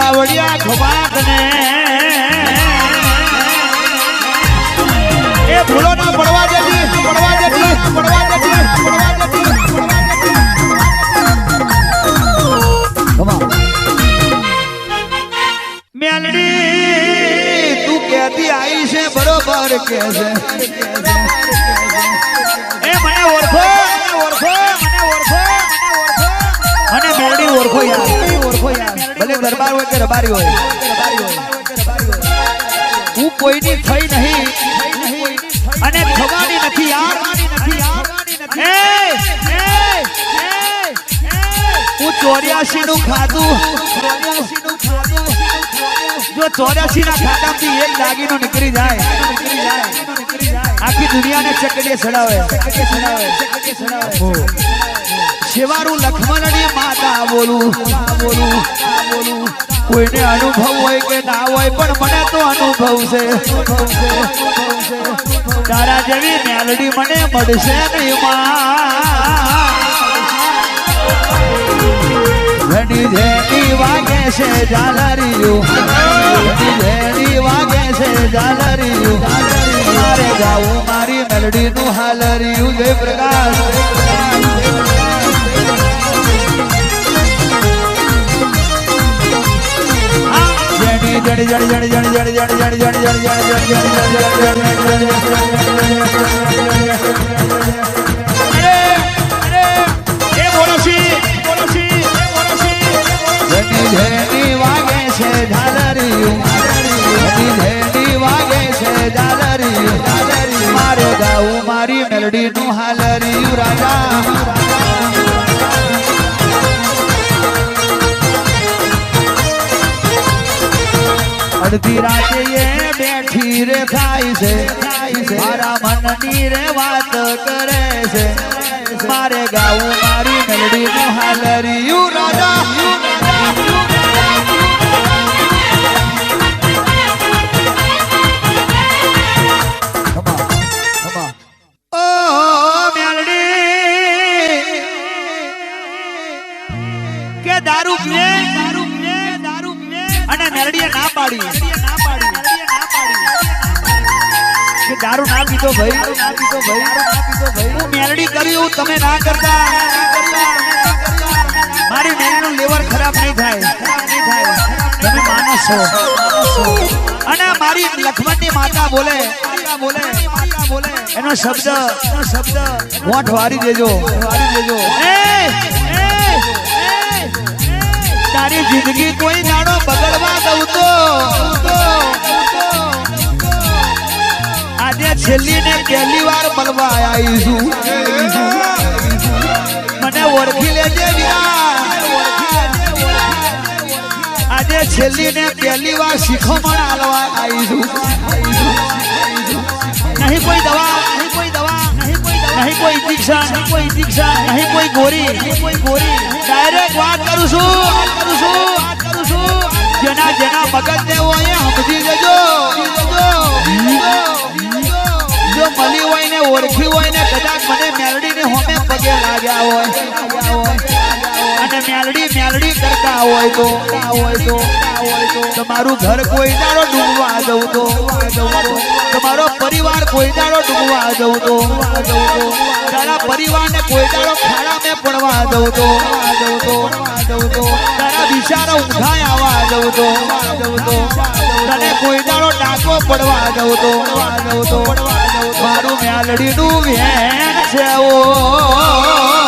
બાવળિયા ખવાત ને એ ભૂલો ના પડવા દેતી પડવા દેતી પડવા દેતી કે છે? એ મને ઓળખો. દરબાર હોય કે રબારી હોય. હું કોઈની થઈ નહીં. અને થવાની નથી યાર. હું ચોર્યાસી નું ખાધું. જો ચોર્યાસી ના ખાતામાંથી એક દાગીનો નીકળી જાય આખી દુનિયાને ચકડીએ ચડાવે. શિવારું લખમણની માતા બોલું. કોઈને અનુભવ હોય કે ના હોય, પણ મને તો અનુભવ છે. તારા જેવી મેલડી મને મળશે ઘણી વાગે છે ઝાલરિયું. ઘણી વાગે છે ઝાલરિયું. મારે ગાવું મારી મેલડીનું હાલરિયું. જય પ્રકાશ. જણી જણી જણી જણી જણી વાગે છે ઝાલરિયું જણી જણી વાગે છે ઝાલરિયું મારે ગાવું મારી મેલડીનું હાલરિયું, રાજા. અડધી રાતે એ બેઠી રે થાય છે. મારા મનની રે વાત કરે છે. મારે ગાવું મારી મેલડીનું હાલરિયું રાજા. મેલડી દારૂ પીએ ના પાડી ના પાડી. દારૂ ના પીતો ભાઈ. ના પીતો ભાઈ ના પીતો ભાઈ હું મેલડી કર્યું તમે ના કરતા. મારી મેલનું લેવર ખરાબ નહીં થાય. તમે છો અને મારી લક્ષ્મણની માતા બોલે. બોલે બોલે એનો શબ્દ એનો શબ્દ. મોઠ વારી દેજો. વારી દેજો તારી જિંદગી કોઈ જાણો છેલ્લી ને પહેલી વાર મળવા આવીશું. મને ઓળખી લેજે આજે છેલ્લી ને પહેલી વાર આલવા આવીશું. નહીં કોઈ દવા, નહીં કોઈ દવા, નહીં કોઈ દવા નહીં કોઈ ઇન્જેક્શન, નહીં કોઈ ઇન્જેક્શન, નહીં કોઈ ગોરી ઓળખી હોય ને કદાચ મને મેલડી ને હોમે પગે લાગ્યા હોય. અને મેલડી મેલડી કરતા હોય તો. હોય તો તો તમારું ઘર કોઈ દાડો ડૂબવા જવું તો. તમારો પરિવાર કોઈ દાડો ડૂબવા જવું તો. તારા પરિવારને કોઈ દાડો ખાડા મેં પડવા જવું તો. તારા વિચારો ઊંઘાય આવવા જવું તો. તને કોઈ દાડો ડાકો પડવા દઉં તો. મારું મેલડીનું વેણ છે ઓ.